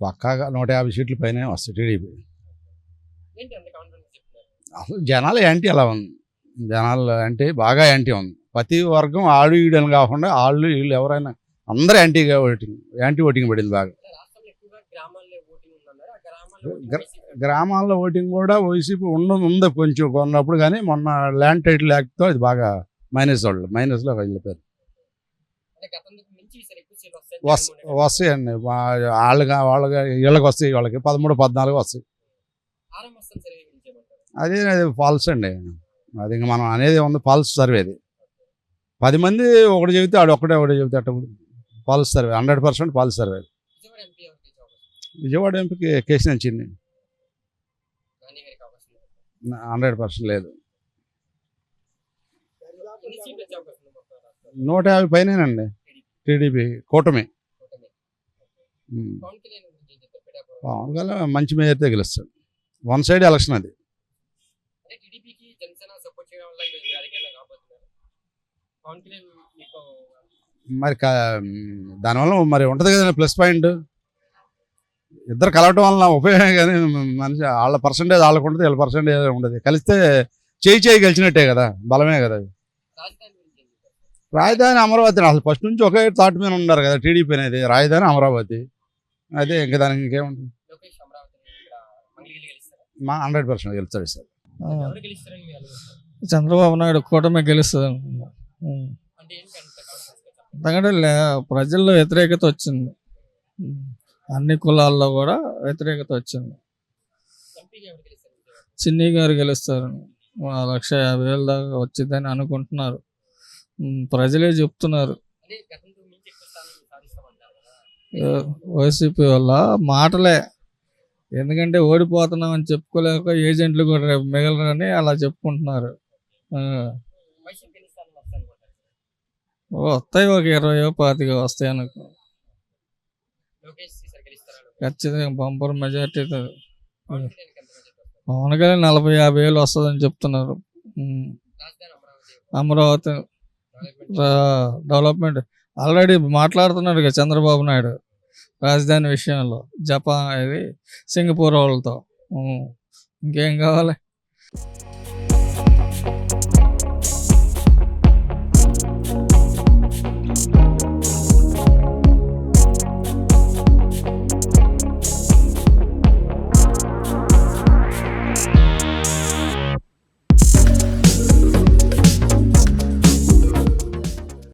పక్కాగా నూట యాభై సీట్ల పైన వస్తాయి టీడీపీ. అసలు జనాలు యాంటీ అలా ఉంది. జనాలు అంటే బాగా యాంటీ ఉంది. ప్రతి వర్గం ఆడు ఈడు అని కాకుండా వాళ్ళు వీళ్ళు ఎవరైనా అందరూ యాంటీగా ఓటింగ్ యాంటీ ఓటింగ్ పడింది బాగా. గ్రామాల్లో ఓటింగ్ కూడా వైసీపీ ఉన్న ఉంది కొంచెం కొన్నప్పుడు కానీ మొన్న ల్యాండ్ టైటిల్ యాక్ట్తో ఇది బాగా మైనస్ వాళ్ళు మైనస్లో వెళ్ళిపోయారు. వస్ వస్తాయి వస్తాయండి. వా- వాళ్ళగా వాళ్ళగా వీళ్ళకి వస్తాయి వాళ్ళకి. పదమూడు పద్నాలుగు వస్తాయి. అదే అది ఫాల్స్ అండి. అది ఇంక మనం అనేది ఉంది ఫాల్స్ సర్వే అది. పది మంది ఒకటి చెబితే ఆడు ఒక్కడే ఒకటి చెబితే అట్ట false survey hundred percent false survey Vijayawada ఎంపీకి కేసు నచ్చింది. హండ్రెడ్ పర్సెంట్ లేదు? నూట యాభై పైనేనండి. టీడీపీ కూటమి. పవన్ కళ్యాణ్ మంచి మేయర్తో గెలుస్తాడు. వన్ సైడ్ ఎలక్షన్ అది. వల్ల మీరు దానివల్ల మరి ఉంటుంది కదండి ప్లస్ పాయింట్. ఇద్దరు కలవటం వలన ఉపయోగం కానీ మనిషి వాళ్ళ పర్సంటేజ్ వాళ్ళకు ఉంటుంది వీళ్ళ పర్సంటేజ్ ఉండదు. కలిస్తే చేయి చేయి గెలిచినట్టే కదా. బలమే కదా అది. రాజధాని అమరావతి అసలు ఫస్ట్ నుంచి ఒకే థాట్ మీద ఉన్నారు కదా టీడీపీ అనేది రాజధాని అమరావతి. అదే ఇంకా దానికి ఇంకేముంటుంది? మా హండ్రెడ్ పర్సెంట్ గెలుస్తాడు సార్. చంద్రబాబు నాయుడు కూటమి గెలుస్తుంది ఎందుకంటే లే- ప్రజల్లో వ్యతిరేకత వచ్చింది. అన్ని కులాల్లో కూడా వ్యతిరేకత వచ్చింది? చిన్ని గారు గెలుస్తారు. లక్ష యాభై వేల దాకా వచ్చిందని అనుకుంటున్నారు. ప్రజలే చెప్తున్నారు. వైసీపీ వల్ల మాటలే. ఎందుకంటే ఓడిపోతున్నామని చెప్పుకోలేక ఏజెంట్లు కూడా రేపు మిగలరని అలా చెప్పుకుంటున్నారు. వస్తాయి ఒక ఇరవయో పాతిక వస్తాయి అనుకో. ఖచ్చితంగా బంపర్ మెజార్టీతో పవన్ కళ్యాణ్ నలభై యాభై వేలు వస్తుందని చెప్తున్నారు. అమరావతి. డెవలప్మెంట్ ఆల్రెడీ మాట్లాడుతున్నాడు చంద్రబాబు నాయుడు రాజధాని విషయంలో. జపాన్ ఇది సింగపూర్ వాళ్ళతో. ఇంకేం కావాలి?